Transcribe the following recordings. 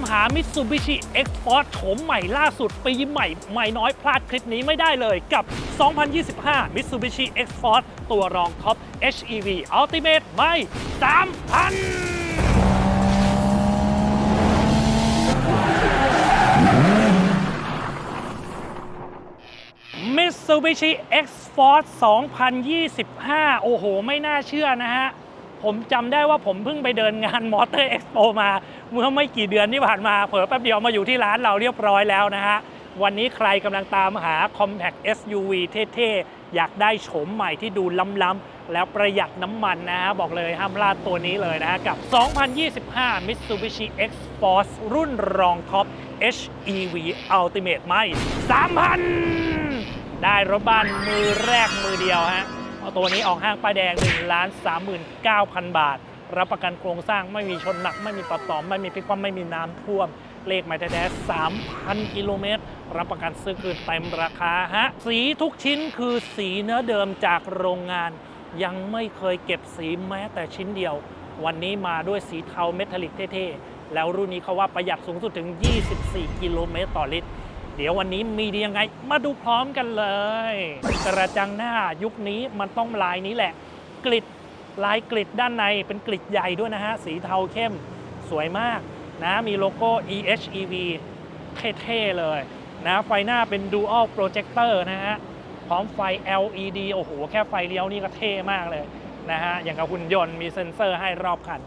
ามหา Mitsubishi X-Force โฉมใหม่ล่าสุด ปีใหม่ใหม่น้อยพลาดคลิปนี้ไม่ได้เลยกับ 2025 Mitsubishi X-Force ตัวรองท็อป HEV Ultimate ไม่3,000 Mitsubishi X-Force 2025 โอ้โห ไม่น่าเชื่อนะฮะ ผมจำได้ว่าผมเพิ่งไปเดินงาน Motor Expo มา เมื่อไม่กี่เดือนที่ผ่านมาเผลอแป๊บเดียวมาอยู่ที่ร้านเราเรียบร้อยแล้วนะฮะ วันนี้ใครกำลังตามหา Compact SUV เท่ๆ อยากได้โฉมใหม่ที่ดูล้ำๆ แล้วประหยัดน้ำมันนะฮะ บอกเลยห้ามพลาดตัวนี้เลยนะฮะ กับ 2025 Mitsubishi X-Force รุ่นรองท็อป HEV Ultimate ไม่ 3,000 ได้รถบ้านมือแรกมือเดียวฮะเอาตัวนี้ออกห้างป้ายแดง1ล้าน39,000 บาท รับประกันโครงสร้างไม่มีชนหนัก ไม่มีต่อต่อมไม่มีพลิกคว่ำไม่มีน้ำท่วม เลขหมายแท้ๆ3,000 กิโลเมตร รับประกันซื้อคืนเต็มราคาฮะ สีทุกชิ้นคือสีเนื้อเดิมจากโรงงาน ยังไม่เคยเก็บสีแม้แต่ชิ้นเดียว วันนี้มาด้วยสีเทาเมทัลลิกเท่ๆ แล้วรุ่นนี้เขาว่าประหยัดสูงสุดถึง 24 กิโลเมตรต่อลิตรเดี๋ยววันนี้มีดียังไง มาดูพร้อมกันเลย กระจังหน้ายุคนี้มันต้องลายนี้แหละ กริด ลายกริดด้านในเป็นกริดใหญ่ด้วยนะฮะ สีเทาเข้มสวยมากนะมีโลโก้ EHEV เท่ๆเลยนะไฟหน้าเป็น Dual Projector นะฮะ พร้อมไฟ LED โอ้โห แค่ไฟเลี้ยวนี่ก็เท่มากเลยนะฮะ อย่างกับหุ่นยนต์มีเซ็นเซอร์ให้รอบคัน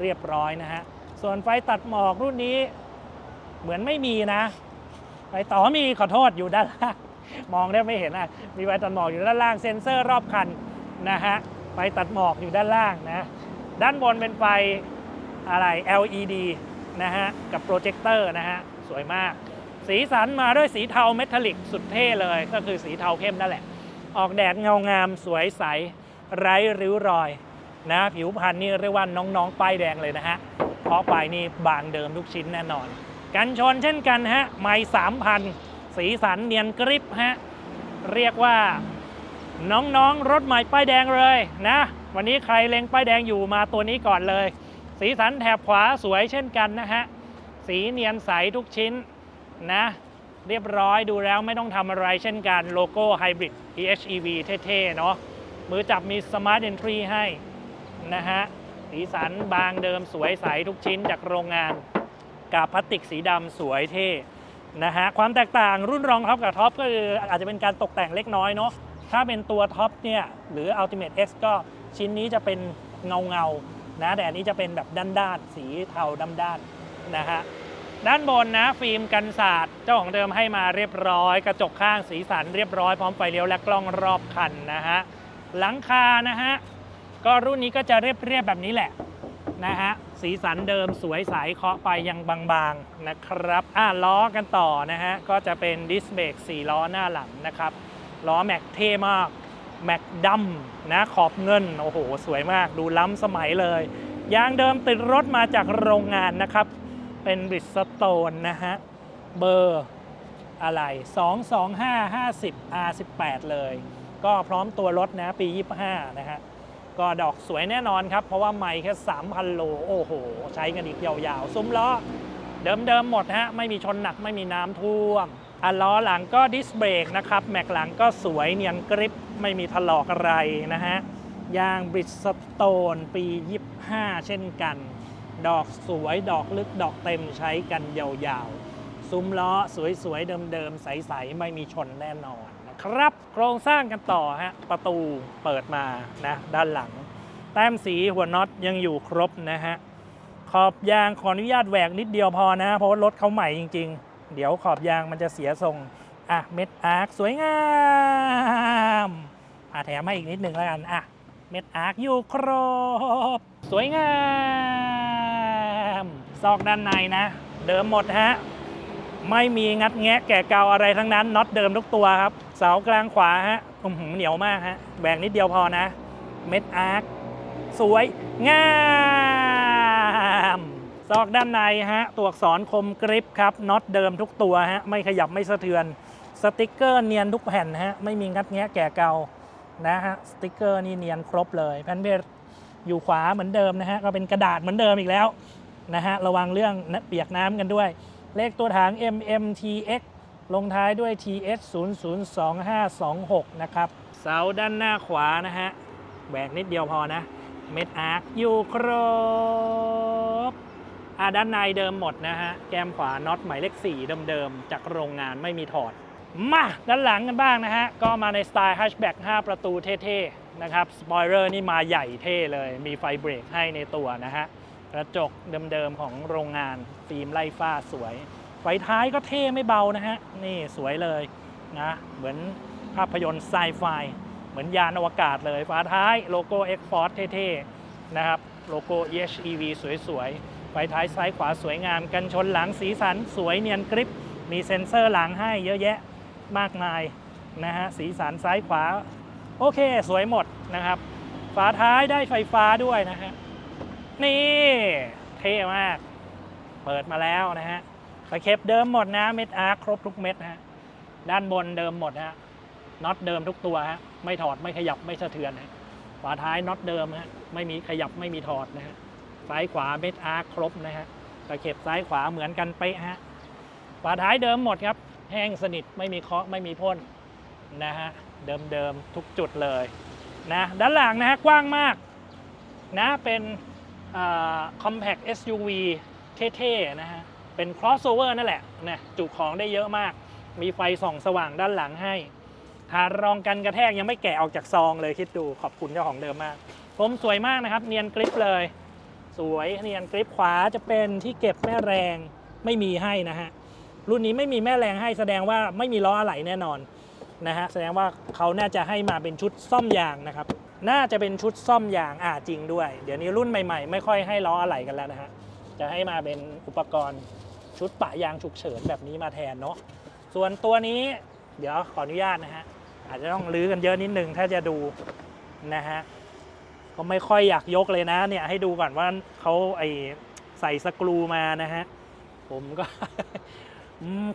เรียบร้อยนะฮะ ส่วนไฟตัดหมอกรุ่นนี้เหมือนไม่มีนะ ไฟต่อมีขอโทษอยู่ด้านล่าง มองได้ไม่เห็นอะ มีไฟตัดหมอกอยู่ด้านล่างเซ็นเซอร์รอบคันนะฮะ ไฟตัดหมอกอยู่ด้านล่างนะ ด้านบนเป็นไฟอะไร LED นะฮะ กับโปรเจคเตอร์นะฮะ สวยมาก สีสันมาด้วยสีเทาเมทัลลิกสุดเท่เลย ก็คือสีเทาเข้มนั่นแหละ ออกแดดเงางามสวยใส ไร้ริ้วรอยนะ ผิวพรรณนี่เรียกว่าน้องๆ ป้ายแดงเลยนะฮะ เพราะไปนี่บางเดิมทุกชิ้นแน่นอน กันชนเช่นกันฮะ ไม่สามพัน สีสันเนียนกริบฮะ เรียกว่า น้องๆ รถใหม่ป้ายแดงเลยนะ วันนี้ใครเล็งป้ายแดงอยู่มาตัวนี้ก่อนเลย สีสันแถบขวาสวยเช่นกันนะฮะ สีเนียนใสทุกชิ้นนะ เรียบร้อยดูแล้วไม่ต้องทำอะไรเช่นกันโลโก้ไฮบริด EHEV เท่ๆ เนาะมือจับมี Smart Entry ให้นะฮะ สีสันบางเดิมสวยใสทุกชิ้นจากโรงงานกาบพลาสติกสีดำสวยเท่นะฮะ ความแตกต่างรุ่นรองท็อปกับท็อปก็คืออาจจะเป็นการตกแต่งเล็กน้อยเนาะ ถ้าเป็นตัวท็อปเนี่ยหรือ Ultimate X ก็ชิ้นนี้จะเป็นเงาเงานะแต่อันนี้จะเป็นแบบด้านๆสีเทาด้านนะฮะด้านบนนะฟิล์มกันศาสตร์เจ้าของเดิมให้มาเรียบร้อย กระจกข้างสีสันเรียบร้อยพร้อมไฟเลี้ยวและกล้องรอบคันนะฮะหลังคานะฮะก็รุ่นนี้ก็จะเรียบเรียบแบบนี้แหละนะฮะสีสันเดิมสวยใสเคาะไปยังบางๆนะครับอะล้อกันต่อนะฮะก็จะเป็นดิสเบรก4ล้อหน้าหลังนะครับ ล้อแม็กเท่มาก แม็กดำนะขอบเงิน โอ้โห สวยมากดูล้ำสมัยเลย ยางเดิมติดรถมาจากโรงงานนะครับ เป็นบริสโตนนะฮะ เบอร์อะไร 22550 R18 เลย ก็พร้อมตัวรถนะ ปี 25 นะฮะ ก็ดอกสวยแน่นอนครับ เพราะว่าไม่แค่ 3,000 โล โอ้โห ใช้กันอีกยาวๆ ซุ้มล้อ เดิมๆ หมดฮะ ไม่มีชนหนักไม่มีน้ำท่วม อล้อหลังก็ดิสเบรกนะครับแม็กหลังก็สวยเนียนกริปไม่มีถลอกอะไรนะฮะยางบริดสโตนปี 25 เช่นกัน ดอกสวยดอกลึกดอกเต็มใช้กันยาวๆ ซุ้มล้อสวยๆ เดิมๆ ใสๆ ไม่มีชนแน่นอนนะครับ โครงสร้างกันต่อฮะ ประตูเปิดมานะด้านหลัง แต้มสีหัวน็อตยังอยู่ครบนะฮะ ขอบยางขออนุญาตแหวกนิดเดียวพอนะ เพราะว่ารถเขาใหม่จริง ๆ เดี๋ยวขอบยางมันจะเสียทรง อะ เม็ดอาร์คสวยงามอะแถมให้อีกนิดหนึ่งแล้วกัน อะ เม็ดอาร์คอยู่ครบ สวยงาม ซอกด้านในนะ เดิมหมดฮะ ไม่มีงัดแงะแก่เกาอะไรทั้งนั้นน็อตเดิมทุกตัวครับ เสากลางขวาฮะอื้อหือเหนียวมากฮะแบ่งนิดเดียวพอนะ เม็ดอาร์คสวยงาม ซอกด้านในฮะ ตัวอักษรคมกริปครับน็อตเดิมทุกตัวฮะ ไม่ขยับไม่สะเทือน สติกเกอร์เนียนทุกแผ่นฮะ ไม่มีงัดแงะแก่เก่านะฮะ สติกเกอร์นี่เนียนครบเลย แผ่นเบรอยู่ขวาเหมือนเดิมนะฮะ ก็เป็นกระดาษเหมือนเดิมอีกแล้วนะฮะ ระวังเรื่องนะเปียกน้ำกันด้วย เลขตัวถัง MMTX ลงท้ายด้วย TS 002526 นะครับ เสาด้านหน้าขวานะฮะแหวกนิดเดียวพอนะ เม็ดอาร์คอยู่ครบ อ่าด้านในเดิมหมดนะฮะ แก้มขวาน็อตหมายเลข4เดิมๆ จากโรงงานไม่มีถอด มาด้านหลังกันบ้างนะฮะ ก็มาในสไตล์ฮัชแบ็ก5 ประตูเท่ๆ นะครับ สปอยเลอร์นี่มาใหญ่เท่เลย มีไฟเบรกให้ในตัวนะฮะ กระจกเดิมๆ ของโรงงาน ฟิล์มไล่ฟ้าสวย ไฟท้ายก็เท่ไม่เบานะฮะ นี่สวยเลยนะ เหมือนภาพยนตร์ไซไฟ เหมือนยานอวกาศเลย ฝาท้ายโลโก้ X Force เท่ๆ นะครับ โลโก้ EHEV สวยๆ ไฟท้ายซ้ายขวาสวยงาม กันชนหลังสีสัน สวยเนียนกริป มีเซ็นเซอร์หลังให้เยอะแยะมากมายนะฮะสีสันซ้ายขวา โอเคสวยหมดนะครับ ฝาท้ายได้ไฟฟ้าด้วยนะฮะนี่เท่มาก เปิดมาแล้วนะฮะตะเข็บเดิมหมดนะเม็ดอาร์ครบทุกเม็ดนะฮะด้านบนเดิมหมดนะฮะน็อตเดิมทุกตัวฮะไม่ถอดไม่ขยับไม่สะเทือนฮะฝาท้ายน็อตเดิมฮะไม่มีขยับไม่มีถอดนะฮะ ซ้ายขวาเม็ดอาร์ครบนะฮะตะเข็บซ้ายขวาเหมือนกันเป๊ะฮะฝาท้ายเดิมหมดครับ แห้งสนิทไม่มีเคาะไม่มีพ่นนะฮะเดิมๆทุกจุดเลยนะด้านหลังนะฮะกว้างมากนะเป็นคอ่า compact SUV เท่ๆนะฮะเป็น crossover นั่นแหละนะจุของได้เยอะมาก มีไฟส่องสว่างด้านหลังให้ฐารองกันกระแทกยังไม่แกะออกจากซองเลยคิดดูขอบคุณเจ้าของเดิมมากผมสวยมากนะครับ เนียนกริปเลย สวยเนียนกริปขวาจะเป็นที่เก็บแม่แรงไม่มีให้นะฮะรุ่นนี้ไม่มีแม่แรงให้แสดงว่าไม่มีล้ออะไหล่แน่นอนนะฮะแสดงว่าเขาน่าจะให้มาเป็นชุดซ่อมยางนะครับ น่าจะเป็นชุดซ่อมยางอ่าจริงด้วย เดี๋ยวนี้รุ่นใหม่ๆ ไม่ค่อยให้ล้ออะไหล่กันแล้วนะฮะจะให้มาเป็นอุปกรณ์ชุดปะยางฉุกเฉินแบบนี้มาแทนเนาะส่วนตัวนี้เดี๋ยวขออนุญาตนะฮะอาจจะต้องลื้อกันเยอะนิดนึงถ้าจะดูนะฮะ ก็ไม่ค่อยอยากยกเลยนะเนี่ยให้ดูก่อนว่าเขาไอใส่สกรูมานะฮะ ผมก็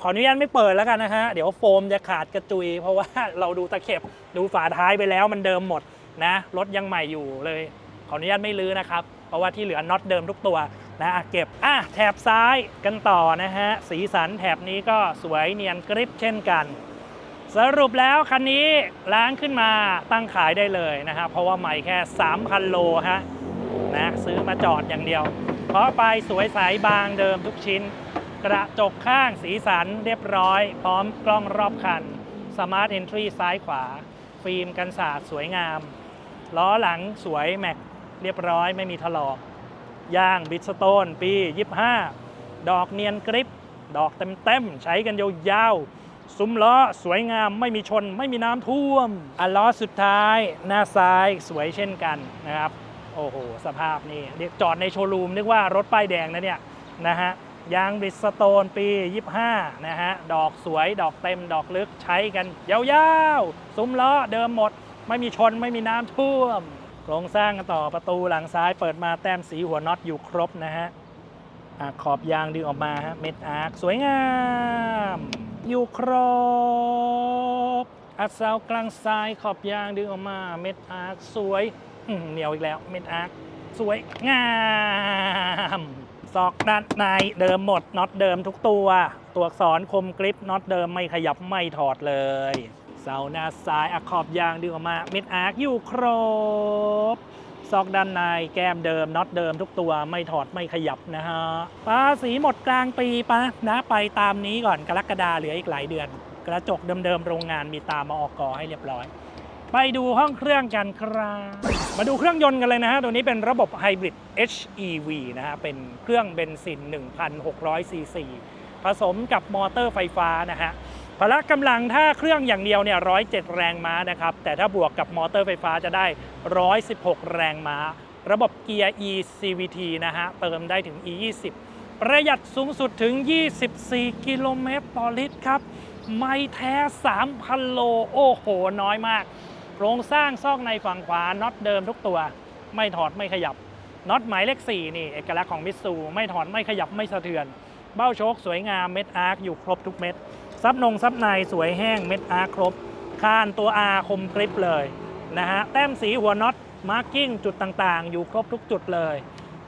ขออนุญาตไม่เปิดแล้วกันนะฮะ เดี๋ยวโฟมจะขาดกระจุย เพราะว่าเราดูตะเข็บดูฝาท้ายไปแล้วมันเดิมหมดนะรถยังใหม่อยู่เลย ขออนุญาตไม่ลื้อนะครับ เพราะว่าที่เหลือน็อตเดิมทุกตัวนะเก็บอะแถบซ้ายกันต่อนะฮะ สีสันแถบนี้ก็สวยเนียนกริปเช่นกัน สรุปแล้วคันนี้ล้างขึ้นมาตั้งขายได้เลยนะครับ เพราะว่าใหม่แค่ 3,000 โลฮะนะซื้อมาจอดอย่างเดียว เพราะไปสวยใสบางเดิมทุกชิ้น กระจกข้างสีสันเรียบร้อย พร้อมกล้องรอบคันสมาร์ทเอนทรีซ้ายขวา ฟิล์มกันสาดสวยงาม ล้อหลังสวยแม็กเรียบร้อยไม่มีถลอกยางบิสโตนปี 25 ดอกเนียนกริป ดอกเต็มๆ ใช้กันยาวๆ ซุ้มล้อสวยงามไม่มีชนไม่มีน้ำท่วมอันล้อสุดท้าย หน้าซ้ายสวยเช่นกันนะครับ โอ้โห สภาพนี่จอดในโชว์รูมนึกว่ารถป้ายแดงนะเนี่ยนะฮะยางบริสโตนปี 25 นะฮะ ดอกสวยดอกเต็มดอกลึกใช้กันยาวๆ ซุ้มล้อเดิมหมด ไม่มีชนไม่มีน้ำท่วม โครงสร้างกันต่อประตูหลังซ้ายเปิดมาแต้มสีหัวน็อตอยู่ครบนะฮะอะขอบยางดึงออกมาฮะเม็ดอาร์คสวยงาม อยู่ครบ อัดเสากลางซ้ายขอบยางดึงออกมา เม็ดอาร์คสวยเหนียวอีกแล้ว เม็ดอาร์คสวยงามซอกด้านในเดิมหมดน็อตเดิมทุกตัว ตัวอักษรคมกริปน็อตเดิมไม่ขยับไม่ถอดเลยเสาหน้าซ้ายอขอบยางดึงออกมา เม็ดอาร์คอยู่ครบ ซอกด้านในแก้มเดิมน็อตเดิมทุกตัวไม่ถอดไม่ขยับนะฮะภาษีหมดกลางปีปะนะไปตามนี้ก่อนกรกฎาเหลืออีกหลายเดือน กระจกเดิมๆโรงงานมีตามมาออกกอให้เรียบร้อย ไปดูห้องเครื่องกันครับมาดูเครื่องยนต์กันเลยนะฮะตัวนี้เป็นระบบไฮบริด HEV นะฮะเป็นเครื่องเบนซิน 1,600ซีซีผสมกับมอเตอร์ไฟฟ้านะฮะ พละกำลังถ้าเครื่องอย่างเดียวเนี่ย107แรงม้านะครับ แต่ถ้าบวกกับมอเตอร์ไฟฟ้าจะได้ 116 แรงม้า ระบบเกียร์ eCVT นะฮะ เติมได้ถึง E20 ประหยัดสูงสุดถึง 24 กิโลเมตรต่อลิตรครับ ไม่แท้ 3,000 โล โอ้โห น้อยมาก โครงสร้างซอกในฝั่งขวาน็อตเดิมทุกตัว ไม่ถอดไม่ขยับน็อตหมายเลข 4 นี่เอกลักษณ์ของมิตซู ไม่ถอดไม่ขยับไม่สะเทือน เบ้าโชคสวยงามเม็ดอาร์คอยู่ครบทุกเม็ด ซับนงซับในสวยแห้งเม็ดอาร์ครบคานตัว R คมกริปเลยนะฮะแต้มสีหัวน็อตมาร์กิ้งจุดต่างๆ อยู่ครบทุกจุดเลย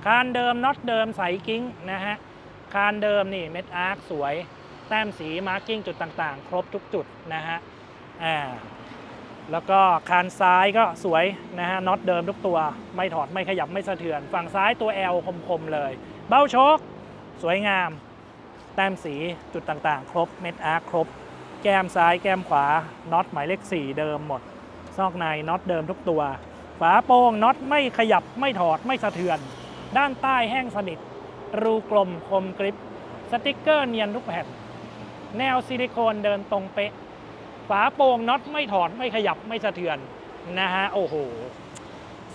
คานเดิมน็อตเดิมใสกิ้งนะฮะคานเดิมนี่เม็ดอาร์คสวย แต้มสีมาร์กิ้งจุดต่างๆ ครบทุกจุดนะฮะอ่าแล้วก็คานซ้ายก็สวยนะฮะน็อตเดิมทุกตัวไม่ถอดไม่ขยับไม่สะเทือน ฝั่งซ้ายตัว L คมๆเลย เบ้าโชคสวยงาม แต้มสีจุดต่างๆ ครบเม็ดอาร์คครบ แก้มซ้ายแก้มขวาน็อตหมายเลข 4 เดิมหมด ซอกในน็อตเดิมทุกตัว ฝาโป่งน็อตไม่ขยับไม่ถอดไม่สะเทือน ด้านใต้แห้งสนิท รูกลมคมกริปสติกเกอร์เนียนทุกแผ่น แนวซิลิโคนเดินตรงเป๊ะ ฝาโป่งน็อตไม่ถอดไม่ขยับไม่สะเทือนนะฮะโอ้โห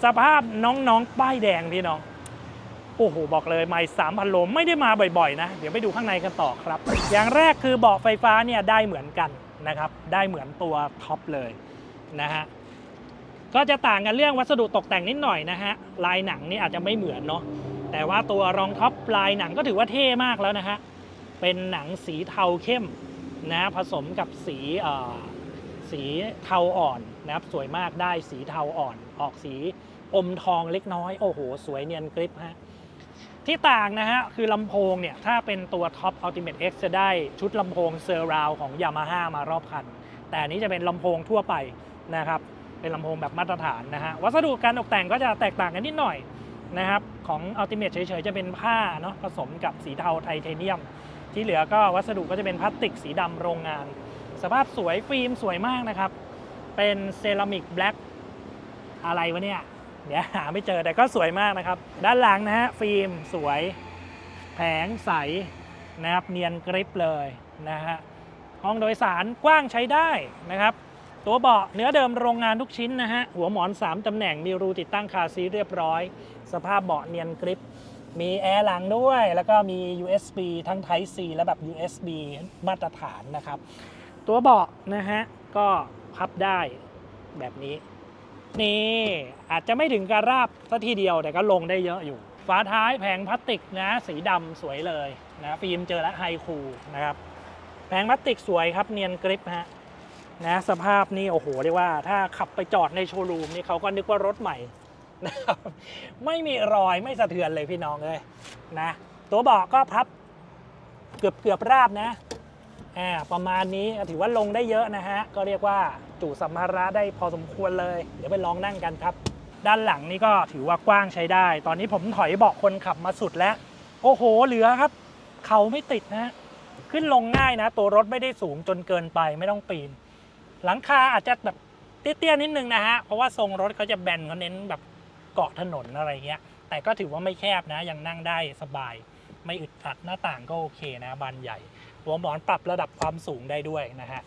สภาพน้องๆ ป้ายแดงพี่น้อง อ้โหบอกเลยไม่สามพันโลไม่ได้มาบ่อยๆนะ เดี๋ยวไปดูข้างในกันต่อครับ อย่างแรกคือเบาะไฟฟ้าเนี่ยได้เหมือนกันนะครับ ได้เหมือนตัวท็อปเลยนะฮะก็จะต่างกันเรื่องวัสดุตกแต่งนิดหน่อยนะฮะลายหนังนี่อาจจะไม่เหมือนเนาะแต่ว่าตัวรองท็อปลายหนังก็ถือว่าเท่มากแล้วนะฮะเป็นหนังสีเทาเข้มนะผสมกับสีสีเทาอ่อนนะครับสวยมากได้สีเทาอ่อน ออกสีอมทองเล็กน้อย โอ้โห สวยเนียนกริปฮะ ที่ต่างนะฮะ คือลำโพงเนี่ย ถ้าเป็นตัวท็อป Ultimate X จะได้ชุดลำโพงเซอร์ราวของ Yamaha มารอบคัน แต่อันนี้จะเป็นลำโพงทั่วไปนะครับ เป็นลำโพงแบบมาตรฐานนะฮะ วัสดุการตกแต่งก็จะแตกต่างกันนิดหน่อยนะครับ ของ Ultimate เฉยๆ จะเป็นผ้าเนาะผสมกับสีเทาไทเทเนียม ที่เหลือก็วัสดุก็จะเป็นพลาสติกสีดำโรงงาน สภาพสวยฟิล์มสวยมากนะครับ เป็นเซรามิกแบล็กอะไรวะเนี่ย เดี๋ยวหาไม่เจอแต่ก็สวยมากนะครับ ด้านหลังนะฮะฟิล์มสวย แผงใสนะครับเนียนกริปเลยนะฮะห้องโดยสารกว้างใช้ได้นะครับ ตัวเบาะเนื้อเดิมโรงงานทุกชิ้นนะฮะหัวหมอน 3ตำแหน่งมีรูติดตั้งคาซีเรียบร้อย สภาพเบาะเนียนกริปมีแอร์หลังด้วย แล้วก็มี USB ทั้ง Type C และแบบ USB มาตรฐานนะครับ ตัวเบาะนะฮะก็พับได้แบบนี้ นี่อาจจะไม่ถึงการราบสัทีเดียวแต่ก็ลงได้เยอะอยู่ ฝาท้ายแผงพลาสติกนะ สีดำสวยเลยนะฟิล์มเจอแล้วไฮคูนะครับแผงพลาสติกสวยครับเนียนกริปฮะนะสภาพนี่โอ้โหเรียกว่าถ้าขับไปจอดในโชว์รูมนี่เขาก็นึกว่ารถใหม่นะครับไม่มีรอยไม่สะเทือนเลยพี่น้องเลยนะ ตัวเบาะก็พับเกือบเกือบราบนะอ่าประมาณนี้ถือว่าลงได้เยอะนะฮะก็เรียกว่า จุสัมภาระได้พอสมควรเลย เดี๋ยวไปลองนั่งกันครับ ด้านหลังนี่ก็ถือว่ากว้างใช้ได้ ตอนนี้ผมถอยเบาะคนขับมาสุดแล้ว โอ้โห เหลือครับ เขาไม่ติดนะขึ้นลงง่ายนะ ตัวรถไม่ได้สูงจนเกินไปไม่ต้องปีน หลังคาอาจจะแบบเตี้ยๆนิดนึงนะฮะ เพราะว่าทรงรถเขาจะแบนเขาเน้นแบบเกาะถนนอะไรเงี้ย แต่ก็ถือว่าไม่แคบนะ ยังนั่งได้สบาย ไม่อึดอัดหน้าต่างก็โอเคนะบานใหญ่ หัวหมอนปรับระดับความสูงได้ด้วยนะฮะ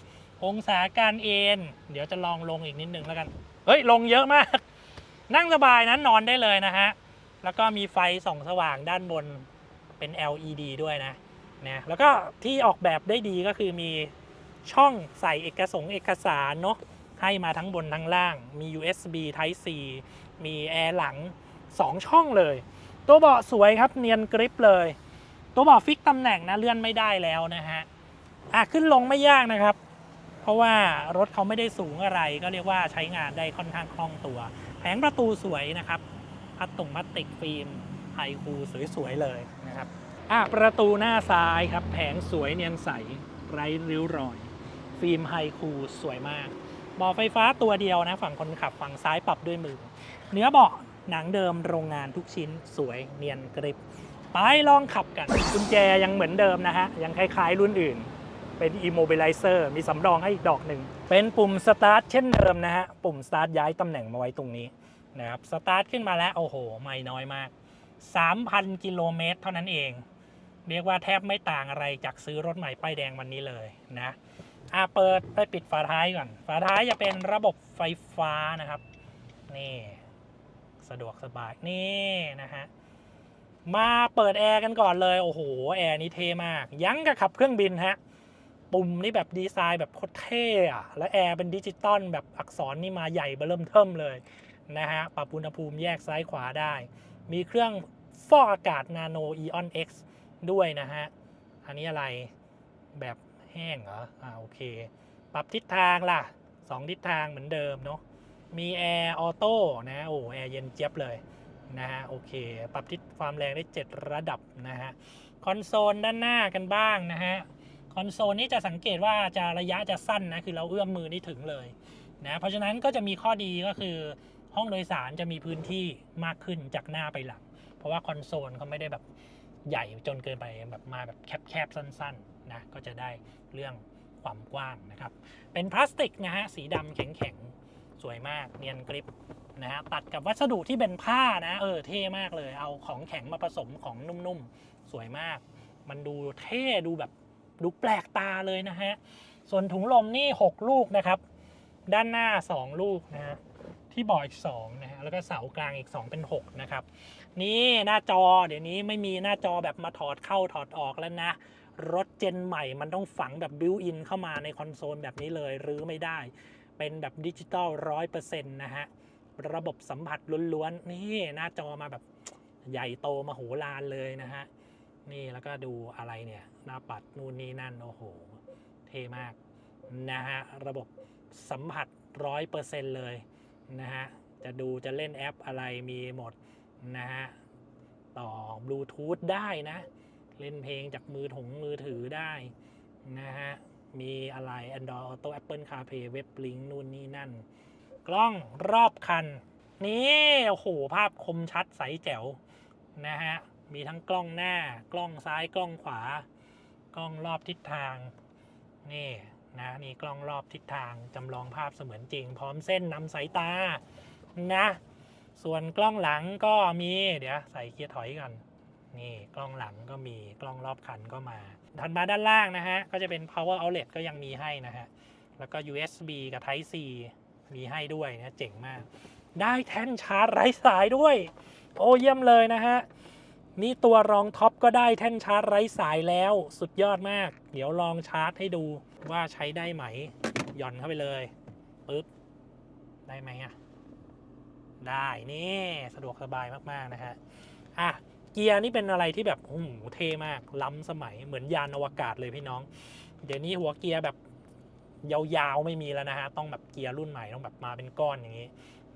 องศาการเอนเดี๋ยวจะลองลงอีกนิดนึงแล้วกัน เฮ้ย ลงเยอะมาก นั่งสบายนะนอนได้เลยนะฮะ แล้วก็มีไฟส่องสว่างด้านบนเป็น LED ด้วยนะนะแล้วก็ที่ออกแบบได้ดีก็คือมีช่องใส่เอกสงค์เอกสารเนาะให้มาทั้งบนทั้งล่าง มี USB Type C มีแอร์หลัง 2 ช่องเลย ตัวเบาะสวยครับเนียนกริปเลย ตัวเบาะฟิกตำแหน่งนะเลื่อนไม่ได้แล้วนะฮะอะขึ้นลงไม่ยากนะครับ เพราะว่ารถเขาไม่ได้สูงอะไรก็เรียกว่าใช้งานได้ค่อนข้างคล่องตัว แผงประตูสวยนะครับพลาสตงพลาสติกฟิล์มไฮคูสวยๆเลยนะครับอะประตูหน้าซ้ายครับแผงสวยเนียนใสไร้ริ้วรอย ฟิล์มไฮคูสวยมากเบาะไฟฟ้าตัวเดียวนะฝั่งคนขับฝั่งซ้ายปรับด้วยมือ เนื้อเบาะหนังเดิมโรงงานทุกชิ้นสวยเนียนกริบไปลองขับกันกุญแจยังเหมือนเดิมนะฮะยังคล้ายๆรุ่นอื่น เป็น immobilizer มีสำรองให้อีกดอกหนึ่ง เป็นปุ่ม start เช่นเดิมนะฮะ ปุ่ม start ย้ายตำแหน่งมาไว้ตรงนี้นะครับ start ขึ้นมาแล้ว โอ้โห ไม่น้อยมาก 3,000 กิโลเมตรเท่านั้นเอง เรียกว่าแทบไม่ต่างอะไรจากซื้อรถใหม่ป้ายแดงวันนี้เลยนะอะเปิดไปปิดฝาท้ายก่อน ฝาท้ายจะเป็นระบบไฟฟ้านะครับ นี่ สะดวกสบาย นี่นะฮะมาเปิดแอร์กันก่อนเลย โอ้โห แอร์นี่เท่มาก ยังกับขับเครื่องบินฮะ ปุ่มนี่แบบดีไซน์แบบโคตรเท่อะแล้วแอร์เป็นดิจิตอลแบบอักษรนี่มาใหญ่เบอร์เริ่มเทิมเลยนะฮะ ปรับอุณหภูมิแยกซ้ายขวาได้ มีเครื่องฟอกอากาศ Nano Eon X ด้วยนะฮะ อันนี้อะไรแบบแห้งเหรอ อ่าโอเค ปรับทิศทางล่ะ 2 ทิศทางเหมือนเดิมเนาะ มีแอร์ออโต้นะ โอ้แอร์เย็นเจี๊ยบเลยนะฮะ โอเค ปรับทิศความแรงได้ 7 ระดับนะฮะ คอนโซลด้านหน้ากันบ้างนะฮะ คอนโซลนี่จะสังเกตว่าจะระยะจะสั้นนะ คือเราเอื้อมมือนี่ถึงเลยนะเพราะฉะนั้นก็จะมีข้อดีก็คือห้องโดยสารจะมีพื้นที่มากขึ้นจากหน้าไปหลัง เพราะว่าคอนโซลเขาไม่ได้แบบใหญ่จนเกินไปแบบมาแบบแคบๆสั้นๆนะก็จะได้เรื่องความกว้างนะครับ เป็นพลาสติกนะฮะสีดำแข็งๆ สวยมากเนียนกริบนะฮะตัดกับวัสดุที่เป็นผ้านะ เออเท่มากเลย เอาของแข็งมาผสมของนุ่มๆ สวยมาก มันดูเท่ดูแบบ ดูแปลกตาเลยนะฮะ ส่วนถุงลมนี่ 6 ลูกนะครับ ด้านหน้า 2 ลูกนะฮะที่บาะอีก2นะฮะแล้วก็เสากลางอีก 2 เป็น 6 นะครับ นี่หน้าจอเดี๋ยวนี้ไม่มีหน้าจอแบบมาถอดเข้าถอดออกแล้วนะ รถเจนใหม่มันต้องฝังแบบบิวอินเข้ามาในคอนโซลแบบนี้เลยหรือไม่ได้ เป็นแบบดิจิตอลร้อยเปอร์เซ็นต์นะฮะระบบสัมผัสล้วนๆนี่หน้าจอมาแบบใหญ่โตมาโหฬารเลยนะฮะ นี่แล้วก็ดูอะไรเนี่ยหน้าปัดนู่นนี่นั่น โอ้โห เท่มากนะฮะ ระบบสัมผัสร้อยเปอร์เซ็นต์เลยนะฮะ จะดูจะเล่นแอปอะไรมีหมดนะฮะ ต่อบลูทูธได้นะ เล่นเพลงจากมือถงมือถือได้นะฮะ มีอะไร Android Auto Apple CarPlay Web Link นู่นนี่นั่น กล้องรอบคัน นี่ โอ้โห ภาพคมชัดใสแจ๋วนะฮะ มีทั้งกล้องหน้ากล้องซ้ายกล้องขวา กล้องรอบทิศทาง นี่นะนี่กล้องรอบทิศทางจำลองภาพเสมือนจริง พร้อมเส้นนำสายตานะ ส่วนกล้องหลังก็มีเดี๋ยวใส่เกียร์ถอยก่อนนี่กล้องหลังก็มีกล้องรอบคันก็มาถัดมาด้านล่างนะฮะ ก็จะเป็น power outlet ก็ยังมีให้นะฮะ แล้วก็ USB กับ Type C มีให้ด้วยนะเจ๋งมาก ได้แท่นชาร์จไร้สายด้วย โอ้เยี่ยมเลยนะฮะ นี่ตัวรองท็อปก็ได้แท่นชาร์จไร้สายแล้วสุดยอดมาก เดี๋ยวลองชาร์จให้ดูว่าใช้ได้ไหม หย่อนเข้าไปเลยปึ๊บ ได้ไหมอะได้นี่สะดวกสบายมากๆนะฮะอะเกียร์นี่เป็นอะไรที่แบบโอ้โหเท่มาก ล้ำสมัยเหมือนยานอวกาศเลยพี่น้อง เดี๋ยวนี้หัวเกียร์แบบยาวๆไม่มีแล้วนะฮะ ต้องแบบเกียร์รุ่นใหม่ต้องแบบมาเป็นก้อนอย่างนี้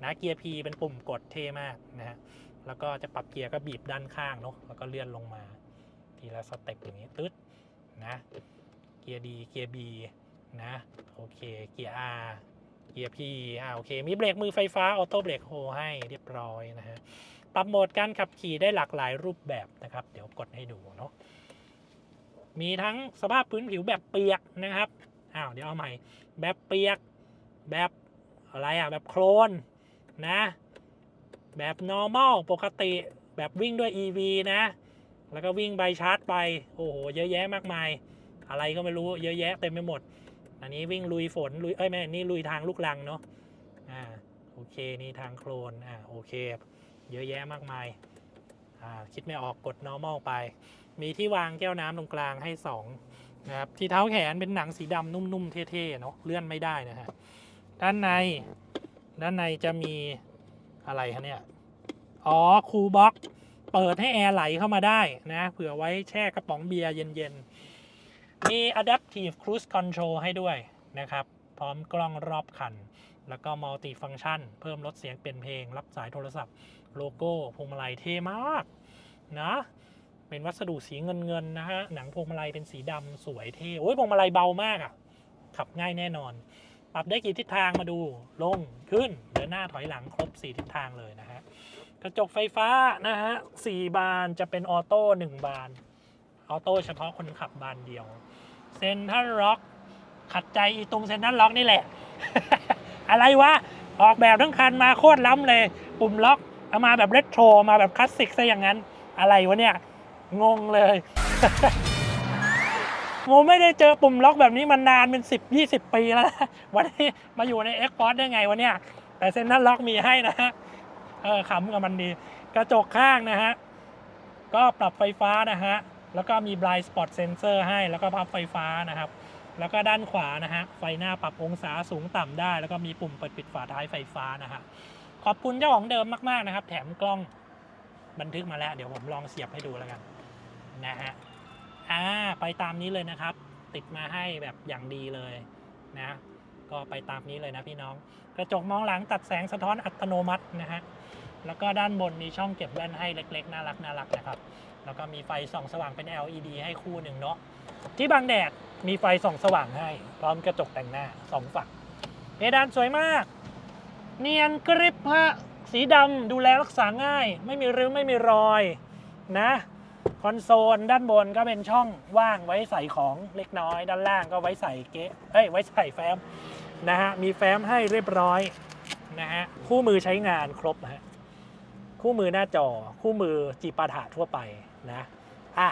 นะเกียร์ P เป็นปุ่มกดเท่มากนะฮะ แล้วก็จะปรับเกียร์ก็บีบด้านข้างเนาะแล้วก็เลื่อนลงมา ทีละสเต็ปอย่างนี้ตึ๊ดนะเกียร์ D เกียร์ B นะโอเคเกียร์ R เกียร์ P อ่าโอเคมีเบรกมือไฟฟ้าออโต้เบรกโฮให้เรียบร้อยนะฮะปรับโหมดการขับขี่ได้หลากหลายรูปแบบนะครับ เดี๋ยวกดให้ดูเนาะมีทั้งสภาพพื้นผิวแบบเปียกนะครับอ้าวเดี๋ยวเอาใหม่ แบบเปียกแบบอะไรอะแบบโคลนนะ แบบ normal ปกติแบบวิ่งด้วย EV นะ แล้วก็วิ่งใบชาร์จไป โอ้โห เยอะแยะมากมาย อะไรก็ไม่รู้เยอะแยะเต็มไปหมด อันนี้วิ่งลุยฝนลุยเอ้ยไม่นี่ลุยทางลูกลังเนาะอ่าโอเคนี่ทางโคลนอ่าโอเค เยอะแยะมากมายอ่าคิดไม่ออกกด normal ไป มีที่วางแก้วน้ำตรงกลางให้2นะครับที่เท้าแขนเป็นหนังสีดำนุ่มๆเท่ๆเนาะเลื่อนไม่ได้นะฮะด้านในด้านในจะมี อะไรคะเนี่ย อ๋อ คูลบ็อกเปิดให้แอร์ไหลเข้ามาได้นะ เผื่อไว้แช่กระป๋องเบียร์เย็นๆ มี Adaptive Cruise Control ให้ด้วยนะครับ พร้อมกล้องรอบคัน แล้วก็ Multi Function เพิ่มลดเสียงเป็นเพลง รับสายโทรศัพท์ โลโก้พวงมาลัยเท่มากนะเป็นวัสดุสีเงินเงินๆนะฮะ หนังพวงมาลัยเป็นสีดำสวยเท่ โอ้ยพวงมาลัยเบามากอะ่ะ ขับง่ายแน่นอน ปรับได้กี่ทิศทางมาดู ลง ขึ้น หน้าถอยหลังครบ 4 ทิศทางเลยนะฮะ กระจกไฟฟ้านะฮะสี่บานจะเป็นออโต้หนึ่งบาน ออโต้เฉพาะคนขับบานเดียว เซนทรัลล็อกขัดใจอีตรงเซนทรัลล็อกนี่แหละ อะไรวะ ออกแบบทั้งคันมาโคตรล้ำเลย ปุ่มล็อกเอามาแบบเรโทรมาแบบคลาสสิกซะอย่างนั้น อะไรวะเนี่ย งงเลยโมไม่ได้เจอปุ่มล็อกแบบนี้มานานเป็น 10 20 ปีแล้วนะวันนี้มาอยู่ใน x p o r t ได้ไงวะเนี่ย แต่เซนทรัลล็อกมีให้นะฮะเออขำกับมันดี กระจกข้างนะฮะ ก็ปรับไฟฟ้านะฮะ แล้วก็มี blind spot sensor ให้แล้วก็พับไฟฟ้านะครับ แล้วก็ด้านขวานะฮะ ไฟหน้าปรับองศาสูงต่ำได้ แล้วก็มีปุ่มเปิดปิดฝาท้ายไฟฟ้านะฮะ ขอบคุณเจ้าของเดิมมากๆนะครับ แถมกล้องบันทึกมาแล้ว เดี๋ยวผมลองเสียบให้ดูแล้วกันนะฮะอ่าไปตามนี้เลยนะครับ ติดมาให้แบบอย่างดีเลยนะ ก็ไปตามนี้เลยนะพี่น้อง กระจกมองหลังตัดแสงสะท้อนอัตโนมัตินะฮะแล้วก็ด้านบนมีช่องเก็บแว่นให้เล็กๆ น่ารักน่ารักนะครับ แล้วก็มีไฟส่องสว่างเป็น LED ให้คู่หนึ่งเนาะที่บังแดดมีไฟส่องสว่างให้ พร้อมกระจกแต่งหน้าสองฝั่งเพดานสวยมาก เนียนกริบฮะสีดำดูแลรักษาง่าย ไม่มีริ้วไม่มีรอยนะ คอนโซลด้านบนก็เป็นช่องว่างไว้ใส่ของเล็กน้อย ด้านล่างก็ไว้ใส่เก๊ะเอ้ยไว้ใส่แฟ้มนะฮะมีแฟ้มให้เรียบร้อยนะฮะคู่มือใช้งานครบฮะคู่มือหน้าจอคู่มือจีปาถะทั่วไปนะอะ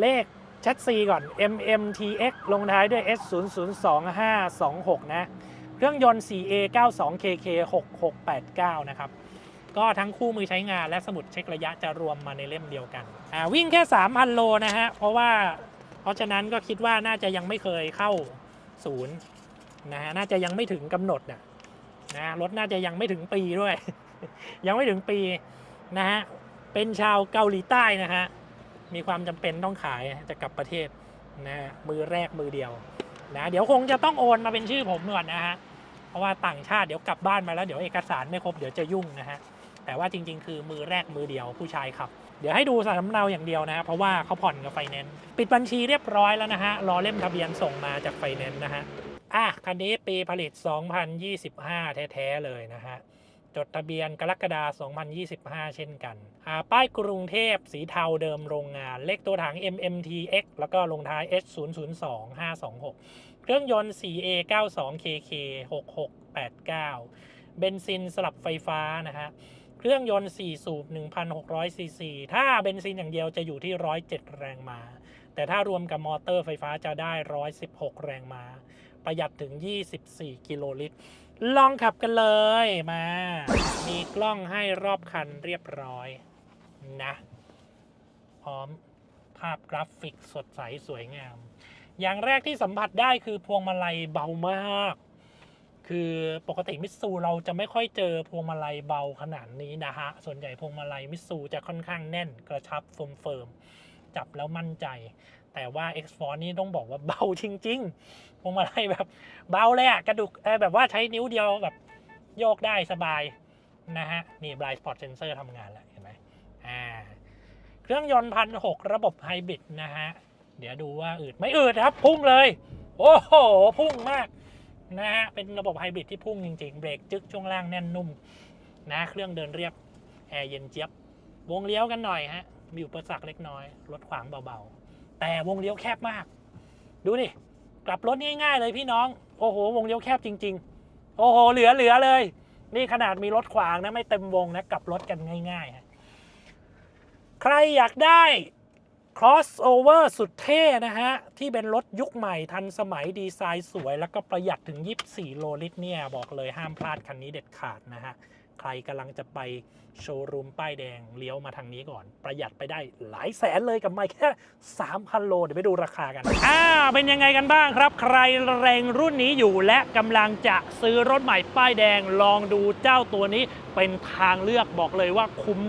เลขแชทซีก่อน MMTX ลงท้ายด้วย S 0 0 2 5 2 6 นะ เครื่องยนต์ 4A 92 KK 6689 นะครับ ก็ทั้งคู่มือใช้งานและสมุดเช็คระยะจะรวมมาในเล่มเดียวกันอ่าวิ่งแค่ 3,000 โลนะฮะ เพราะว่าเพราะฉะนั้นก็คิดว่าน่าจะยังไม่เคยเข้าศูนย์นะฮะ น่าจะยังไม่ถึงกำหนดนะนะรถน่าจะยังไม่ถึงปีด้วย ยังไม่ถึงปีนะฮะ เป็นชาวเกาหลีใต้นะฮะ มีความจำเป็นต้องขายจะกลับประเทศนะฮะมือแรกมือเดียวนะเดี๋ยวคงจะต้องโอนมาเป็นชื่อผมก่อนนะฮะ เพราะว่าต่างชาติเดี๋ยวกลับบ้านมาแล้วเดี๋ยวเอกสารไม่ครบเดี๋ยวจะยุ่งนะฮะ แต่ว่าจริง ๆ คือมือแรกมือเดียวผู้ชายขับ เดี๋ยวให้ดูสำเนาอย่างเดียวนะ เพราะว่าเขาผ่อนกับไฟแนนซ์ปิดบัญชีเรียบร้อยแล้วนะฮะรอเล่มทะเบียนส่งมาจากไฟแนนซ์นะฮะอะคันนี้ปีผลิต 2025 แท้ ๆ เลยนะฮะจดทะเบียนกรกฎาคม 2025 เช่นกันอ่าป้ายกรุงเทพสีเทาเดิมโรงงาน เลขตัวถัง MMTX แล้วก็ลงท้าย S 0 0 2 5 2 6 เครื่องยนต์ 4A 92 KK 6689 เบนซินสลับไฟฟ้านะฮะ เครื่องยนต์ 4 สูบ 1,600 ซีซี ถ้าเบนซินอย่างเดียวจะอยู่ที่ 107 แรงม้า แต่ถ้ารวมกับมอเตอร์ไฟฟ้าจะได้ 116 แรงม้า ประหยัดถึง 24 กิโลลิตร ลองขับกันเลยมา มีกล้องให้รอบคันเรียบร้อยนะ พร้อมภาพกราฟิกสดใสสวยงาม อย่างแรกที่สัมผัสได้คือพวงมาลัยเบามาก คือปกติมิตซูเราจะไม่ค่อยเจอพวงมาลัยเบาขนาดนี้นะฮะ ส่วนใหญ่พวงมาลัยมิตซูจะค่อนข้างแน่นกระชับเฟิร์มๆจับแล้วมั่นใจ แต่ว่า x f o r นี่ต้องบอกว่าเบาจริงๆพวงมาลัยแบบเบาเลยอะกระดุกแบบว่าใช้นิ้วเดียวแบบโยกได้สบายนะฮะ นี่ blind spot sensor ทำงานแล้วเห็นไหมอ่าเครื่องยนต์พันหกระบบไฮบริดนะฮะ เดี๋ยวดูว่าอืดไม่อืดครับ พุ่งเลย โอ้โห พุ่งมาก นะฮะ เป็นระบบไฮบริดที่พุ่งจริงๆ เบรกจึกช่วงล่างแน่นนุ่ม นะ เครื่องเดินเรียบ แอร์เย็นเจี๊ยบ วงเลี้ยวกันหน่อยฮะ มีอุปสรรคเล็กน้อย รถขวางเบาๆ แต่วงเลี้ยวแคบมาก ดูดิ กลับรถง่ายๆเลยพี่น้อง โอ้โห วงเลี้ยวแคบจริง ๆ โอ้โห เหลือเหลือเลย นี่ขนาดมีรถขวางนะ ไม่เต็มวงนะ กลับรถกันง่ายๆฮะ ใครอยากได้ crossover สุดเท่นะฮะ ที่เป็นรถยุคใหม่ทันสมัยดีไซน์สวย แล้วก็ประหยัดถึง 24 โลลิตรเนี่ย บอกเลยห้ามพลาดคันนี้เด็ดขาดนะฮะ ใครกำลังจะไปโชว์รูมป้ายแดงเลี้ยวมาทางนี้ก่อน ประหยัดไปได้หลายแสนเลยกับไม่แค่3,000โลเดี๋ยวไปดูราคากัน อ่า เป็นยังไงกันบ้างครับ ใครเรงรุ่นนี้อยู่และกำลังจะซื้อรถใหม่ป้ายแดงลองดูเจ้าตัวนี้เป็นทางเลือกบอกเลยว่าคุ้ม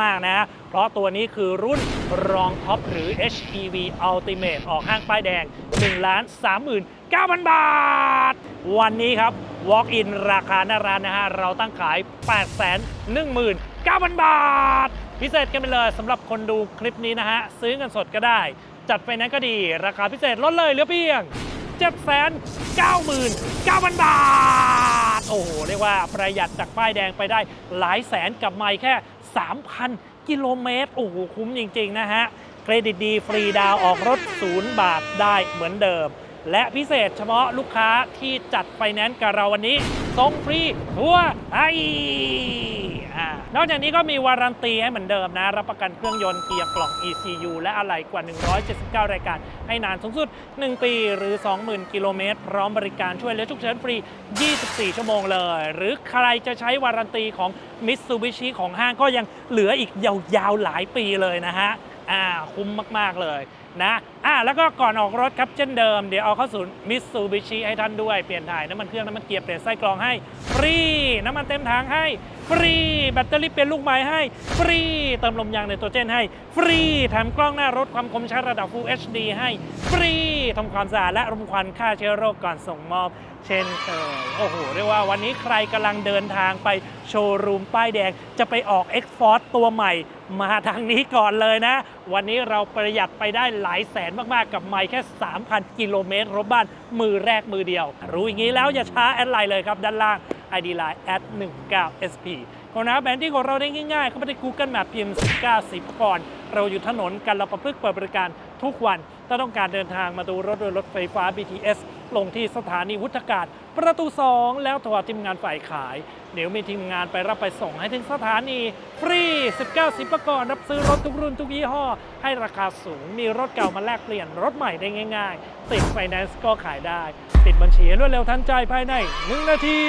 มาก ๆ นะ เพราะตัวนี้คือรุ่นรองท็อปหรือ HEV Ultimate ออกห้างป้ายแดง 1 3 9 0 0 0 บาท วันนี้ครับ Walk in ราคาหน้าร้านนะฮะ เราตั้งขาย 819,000 บาท พิเศษกันไปเลยสำหรับคนดูคลิปนี้นะฮะ ซื้อเงินสดก็ได้ จัดไฟแนนซ์ก็ดี ราคาพิเศษลดเลยเหลือเพียง 799,000 บาท โอ้โห เรียกว่าประหยัดจากป้ายแดงไปได้หลายแสนกับไม่แค่ 3,000 กิโลเมตร โอ้โห คุ้มจริง ๆ นะฮะ เครดิตดีฟรีดาวออกรถ 0 บาทได้เหมือนเดิม และพิเศษเฉพาะลูกค้าที่จัดไฟแนนซ์กับเราวันนี้ส่งฟรีทั่วไทยอ่านอกจากนี้ก็มีวารันตีให้เหมือนเดิมนะ รับประกันเครื่องยนต์เกียร์กล่อง ECU และอะไหล่กว่า 179 รายการ ให้นานสูงสุด 1 ปีหรือ 20,000 กิโลเมตร พร้อมบริการช่วยเหลือฉุกเฉินฟรี 24 ชั่วโมงเลย หรือใครจะใช้วารันตีของ Mitsubishi ของห้างก็ยังเหลืออีกยาวๆหลายปีเลยนะฮะอ่าคุ้มมากๆเลยนะอะแล้วก็ก่อนออกรถครับเช่นเดิม เดี๋ยวเอาเข้าศูนย์มิตซูบิชิให้ท่านด้วย เปลี่ยนถ่ายน้ำมันเครื่องน้ำมันเกียร์เปลี่ยนไส้กรองให้ฟรี น้ำมันเต็มถังให้ฟรี แบตเตอรี่เปลี่ยนลูกใหม่ให้ฟรี เติมลมยางในตัวเจนให้ฟรีแถมกล้องหน้ารถความคมชัดระดับ Full HD ให้ฟรีทำความสะอาดและรมควันฆ่าเชื้อโรคก่อนส่งมอบ เช่นเคยโอ้โหเรียกว่าวันนี้ใครกำลังเดินทางไปโชว์รูมป้ายแดง จะไปออก X Force ตัวใหม่ มาทางนี้ก่อนเลยนะ วันนี้เราประหยัดไปได้หลายแสนมากๆ กับไมค์แค่ 3,000 กิโลเมตรรถบ้านมือแรกมือเดียว รู้อย่างนี้แล้วอย่าช้าแอดไลน์เลยครับ ด้านล่าง ID Line at 19 SP ก็นะแบรนที่ของเราได้ง่ายๆ เข้าไปใน Google Map พิมพ์19สิบก่อนเราอยู่ถนนกันเราประพฤกษ์เปิดบริการ ทุกวัน ถ้าต้องการเดินทางมาดูรถโดยรถไฟฟ้า BTS ลงที่สถานีวุฒากาศ ประตู 2 แล้วโทรทีมงานฝ่ายขาย เดี๋ยวมีทีมงานไปรับไปส่งให้ถึงสถานี ฟรี 19 สิบประกอบรับซื้อรถทุกรุ่นทุกยี่ห้อ ให้ราคาสูง มีรถเก่ามาแลกเปลี่ยนรถใหม่ได้ง่าย ๆ ติดไฟแนนซ์ก็ขายได้ ติดบัญชีรวดเร็วทันใจภายใน 1 นาที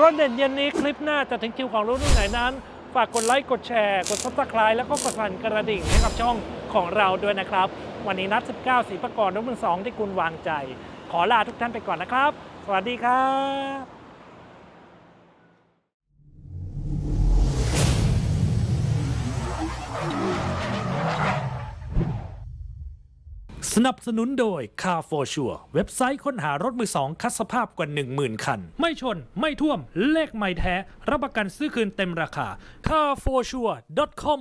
รถเด่นเย็นนี้คลิปหน้าจะถึงคิวของรุ่นไหนนั้น ฝากกดไลค์ กดแชร์ กดซับสไคร b e แล้วก็กดสั่นกระดิ่งให้กับช่อง ของเราด้วยนะครับ วันนี้นัด 19สีประกอบรถมือสองที่คุณวางใจ ขอลาทุกท่านไปก่อนนะครับ สวัสดีครับสนับสนุนโดย Car for Sure เว็บไซต์ค้นหารถมือสองคัดสภาพกว่า 10,000 คัน ไม่ชน ไม่ท่วม เลขไม่แท้ รับประกันซื้อคืนเต็มราคา carforsure.com